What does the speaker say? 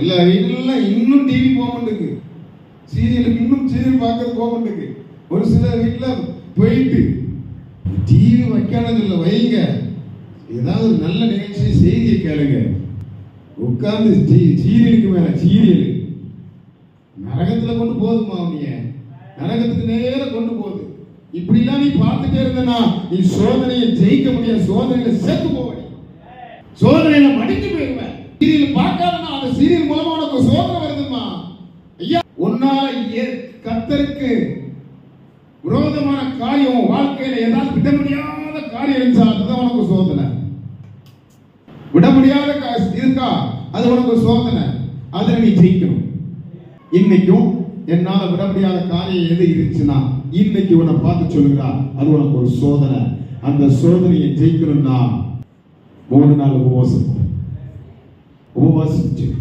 எல்லா வீட்டுலாம் இன்னும் டிவி போக மாட்டேங்குது. சீரியலுக்கு இன்னும் சீரியல் பார்க்கறது போக மாட்டேங்குது. ஒரு சில வீட்டில் போயிட்டு டிவி வைக்கானதில்லை வைங்க. ஏதாவது நல்ல நிகழ்ச்சி செய்தியை கேளுங்க. உட்கார்ந்து சீரியலுக்கு மேல சீரியல் நரகத்தில் கொண்டு போதுமா அவனிய? நரகத்துக்கு நேரம் கொண்டு போகுது. இப்படிலாம் நீ பார்த்துட்டே இருந்தனா நீ சோதனையை ஜெயிக்க முடியாது. சோதனையில சேர்த்து போவ நீ. சோதனையில மடிஞ்சு போயிருவேன் சீரியல் பார்க்காதனா அந்த சீரியல் மூலமா உனக்கு சோதனை வருதுமா ஐயா உன்னால கத்தருக்கு விரோதமான காரியம் வாழ்க்கையில ஏதாவது விட முடியாத காரியம் இருந்தா அதுதான் உனக்கு சோதனை. விட முடியாத இருக்கா? அது உனக்கு சோதனை. அதுல நீ ஜெயிக்கணும். இன்னைக்கும் என்னால விட முடியாத காரியம் எது இருந்துச்சுன்னா இன்னைக்கு உன்னை பார்த்து சொல்லுகிறா அது உனக்கு ஒரு சோதனை. அந்த சோதனையை ஜெயிக்கணும்னா மூணு நாள் உபவாசம். உபவாசிச்சு.